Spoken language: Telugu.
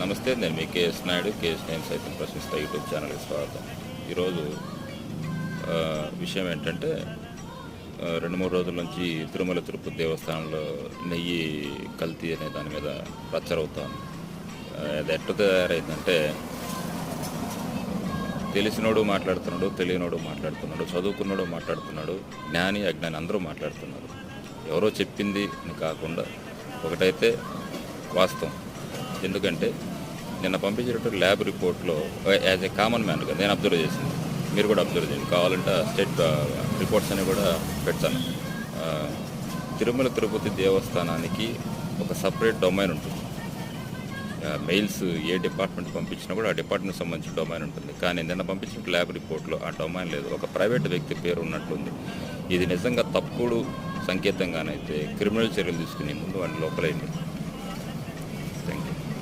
నమస్తే నేను మీ కేఎస్ నాయుడు కేఎస్ నేను సైతం ప్రశ్నిస్తా యూట్యూబ్ ఛానల్కి స్వాగతం. ఈరోజు విషయం ఏంటంటే రెండు మూడు రోజుల నుంచి తిరుమల తిరుపతి దేవస్థానంలో నెయ్యి కల్తీ అనే దాని మీద రచ్చరవుతాను అది ఎట్ట తయారైందంటే తెలిసినోడు మాట్లాడుతున్నాడు తెలియనోడు మాట్లాడుతున్నాడు చదువుకున్నాడు మాట్లాడుతున్నాడు జ్ఞాని అజ్ఞాని అందరూ మాట్లాడుతున్నారు. ఎవరో చెప్పింది అని కాకుండా ఒకటైతే వాస్తవం. ఎందుకంటే నిన్న పంపించేటట్టు ల్యాబ్ రిపోర్ట్లో యాజ్ ఏ కామన్ మ్యాన్గా నేను అబ్జర్వ్ చేసింది. మీరు కూడా అబ్జర్వ్ చేయండి. కావాలంటే స్టేట్ రిపోర్ట్స్ అని కూడా పెడతాను. తిరుమల తిరుపతి దేవస్థానానికి ఒక సపరేట్ డొమైన్ ఉంటుంది. మెయిల్స్ ఏ డిపార్ట్మెంట్ పంపించినా కూడా ఆ డిపార్ట్మెంట్ సంబంధించిన డొమైన్ ఉంటుంది. కానీ నిన్న పంపించిన ల్యాబ్ రిపోర్ట్లో ఆ డొమైన్ లేదు. ఒక ప్రైవేట్ వ్యక్తి పేరు ఉన్నట్లుంది. ఇది నిజంగా తప్పుడు సంకేతంగానైతే క్రిమినల్ చర్యలు తీసుకుని ముందు వాడిని లోపలైంది.